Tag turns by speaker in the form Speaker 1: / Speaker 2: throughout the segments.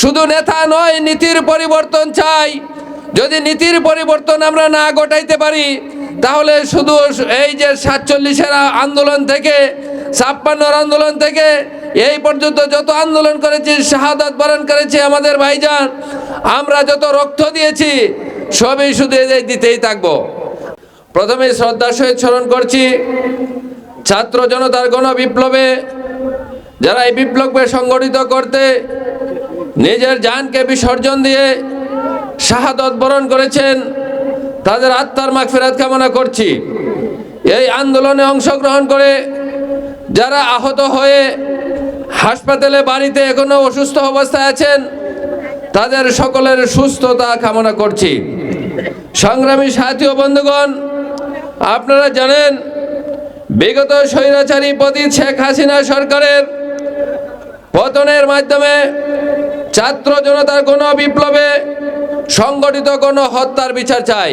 Speaker 1: শুধু নেতা নয়, নীতির পরিবর্তন চাই। যদি নীতির পরিবর্তন আমরা না ঘটাইতে পারি, তাহলে শুধু এই যে সাতচল্লিশের আন্দোলন থেকে, ছাপ্পান্নর আন্দোলন থেকে, এই পর্যন্ত যত আন্দোলন করেছি, শাহাদাত বরণ করেছে আমাদের ভাইজান, আমরা যত রক্ত দিয়েছি, সবই শুধু এদের দিতেই থাকব। প্রথমে শ্রদ্ধার সহিত স্মরণ করছি, ছাত্র জনতার গণ বিপ্লবে, যারা এই বিপ্লবকে সংগঠিত করতে নিজের জানকে বিসর্জন দিয়ে শাহাদত বরণ করেছেন। তাদের আত্মার মাগফিরাত কামনা করছি। এই আন্দোলনে অংশগ্রহণ করে যারা আহত হয়ে হাসপাতালে বাড়িতে এখনও অসুস্থ অবস্থায় আছেন, তাদের সকলের সুস্থতা কামনা করছি। সংগ্রামী সাথী ও বন্ধুগণ, আপনারা জানেন, বিগত স্বৈরাচারী পতি শেখ হাসিনা সরকারের পতনের মাধ্যমে ছাত্র জনতার কোনো বিপ্লবে সংগঠিত কোনো হত্যার বিচার চাই।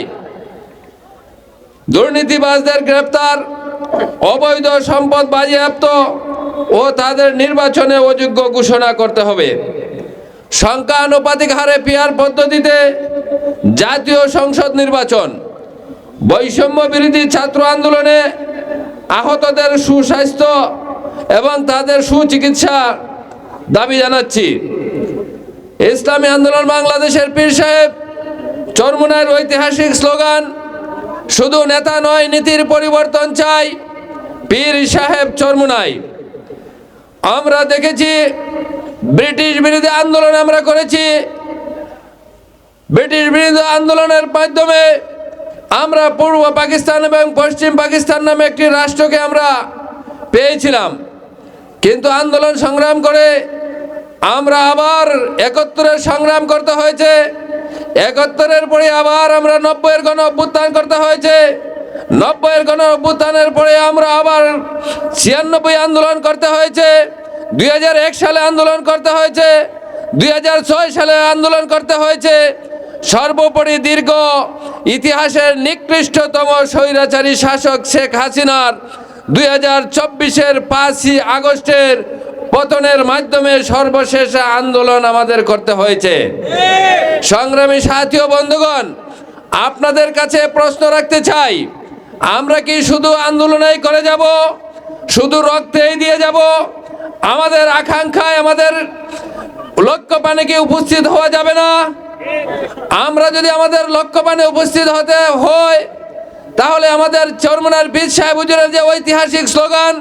Speaker 1: দুর্নীতিবাজদের গ্রেপ্তার, অবৈধ সম্পদ বাজেয়াপ্ত ও তাদের নির্বাচনে অযোগ্য ঘোষণা করতে হবে। সংখ্যা আনুপাতিক হারে পিয়ার পদ্ধতিতে জাতীয় সংসদ নির্বাচন। বৈষম্য বিরোধী ছাত্র আন্দোলনে আহতদের সুস্বাস্থ্য এবং তাদের সুচিকিৎসা দাবি জানাচ্ছি। ইসলামী আন্দোলন বাংলাদেশের পীর সাহেব চরমুনার ঐতিহাসিক স্লোগান, শুধু নেতা নয়, নীতির পরিবর্তন চাই পীর সাহেব চরমুনাই। আমরা দেখেছি, ব্রিটিশ বিরোধী আন্দোলন আমরা করেছি। ব্রিটিশ বিরোধী আন্দোলনের মাধ্যমে আমরা পূর্ব পাকিস্তান এবং পশ্চিম পাকিস্তান নামে একটি রাষ্ট্রকে আমরা পেয়েছিলাম। কিন্তু আন্দোলন সংগ্রাম করে আমরা আবার একাত্তরের সংগ্রাম করতে হয়েছে। একাত্তরের পরে আবার আমরা নব্বইয়ের গণ অভ্যুত্থান করতে হয়েছে। নব্বইয়ের গণ অভ্যুত্থানের পরে আমরা আবার ছিয়ানব্বই আন্দোলন করতে হয়েছে। দুই হাজার এক সালে আন্দোলন করতে হয়েছে। দুই হাজার ছয় সালে আন্দোলন করতে হয়েছে। সর্বোপরি দীর্ঘ ইতিহাসের নিকৃষ্টতম স্বৈরাচারী শাসক শেখ হাসিনার দুই হাজার চব্বিশের পাঁচই আগস্টের পতনের মাধ্যমে সর্বশেষ আন্দোলন আমাদের করতে হয়েছে। সংগ্রামী সাথী বন্ধুগণ, আপনাদের কাছে প্রশ্ন রাখতে চাই, আমরা কি শুধু আন্দোলনেই করে যাব? শুধু রক্তেই দিয়ে যাব? আমাদের আকাঙ্ক্ষায় আমাদের লক্ষ্য পানে কি উপস্থিত হওয়া যাবে না? আমরা যদি আমাদের লক্ষ্য পানে উপস্থিত হতে হয়, তাহলে আমাদের চরমনার বীর সাহেব যে ঐতিহাসিক স্লোগান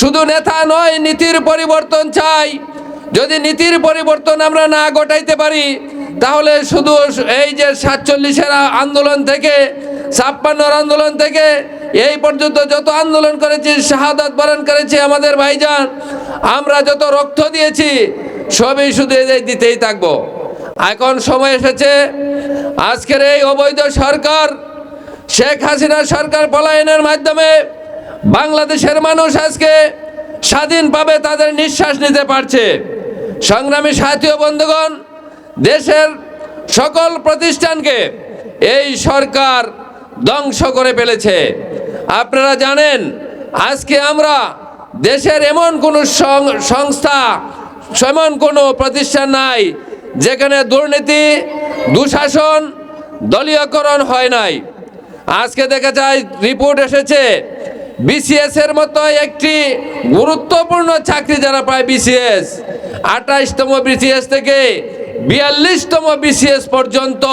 Speaker 1: শুধু নেতা নয়, নীতির পরিবর্তন চাই। যদি নীতির পরিবর্তন আমরা না ঘটাইতে পারি, তাহলে শুধু এই যে সাতচল্লিশের আন্দোলন থেকে, ছাপ্পান্নর আন্দোলন থেকে, এই পর্যন্ত যত আন্দোলন করেছি, শাহাদাত বরণ করেছে আমাদের ভাইজান, আমরা যত রক্ত দিয়েছি, সবই শুধু এদের দিতেই থাকব। এখন সময় এসেছে, আজকের এই অবৈধ সরকার, শেখ হাসিনা সরকার পলায়নের মাধ্যমে বাংলাদেশের মানুষ আজকে স্বাধীনভাবে তাদের নিঃশ্বাস নিতে পারছে। সংগ্রামী সাথী বন্ধুগণ, দেশের সকল প্রতিষ্ঠানকে এই সরকার ধ্বংস করে ফেলেছে। আপনারা জানেন, আজকে আমরা দেশের এমন কোনো সংস্থা এমন কোনো প্রতিষ্ঠান নাই, যেখানে দুর্নীতি, দুঃশাসন, দলীয়করণ হয় নাই। আজকে দেখা যায়, রিপোর্ট এসেছে বিসিএস এর মতো একটি গুরুত্বপূর্ণ চাকরি যারা পায় বিসিএস আঠাইশতম বিসিএস থেকে বিয়াল্লিশতম বিসিএস পর্যন্ত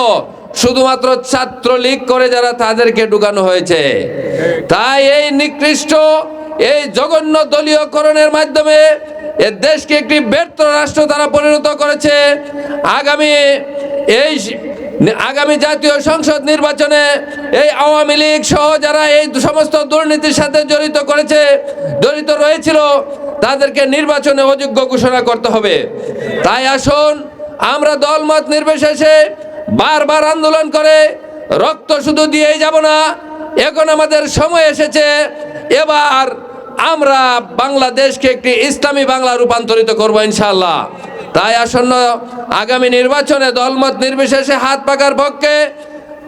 Speaker 1: শুধুমাত্র ছাত্রলীগ করে যারা তাদেরকে ঢুকানো হয়েছে। তাই এই নিকৃষ্ট, এই জঘন্য দলীয়করণের মাধ্যমে এ দেশকে একটি ব্যর্থ রাষ্ট্র তারা পরিণত করেছে। আগামী এই আগামী জাতীয় সংসদ নির্বাচনে এই আওয়ামী লীগ সহ যারা এই সমস্ত দুর্নীতির সাথে জড়িত করেছে, জড়িত রয়েছিল, তাদেরকে নির্বাচনে অযোগ্য ঘোষণা করতে হবে। তাই আসুন, আমরা দলমত নির্বিশেষে বারবার আন্দোলন করে রক্ত শুধু দিয়েই যাব না, এখন আমাদের সময় এসেছে, এবার আমরা বাংলাদেশকে একটি ইসলামী বাংলা রূপান্তরিত করব ইনশাল্লাহ তাই আসন্ন আগামী নির্বাচনে দলমত নির্বিশেষে হাত পাকার পক্ষে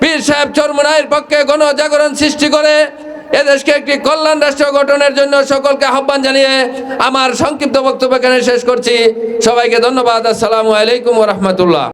Speaker 1: পীর সাহেব চরমুনাইয়ের পক্ষে গণজাগরণ সৃষ্টি করে এদেশকে একটি কল্যাণ রাষ্ট্র গঠনের জন্য সকলকে আহ্বান জানিয়ে আমার সংক্ষিপ্ত বক্তব্য এখানে শেষ করছি। সবাইকে ধন্যবাদ। আসসালামু আলাইকুম রহমতুল্লাহ।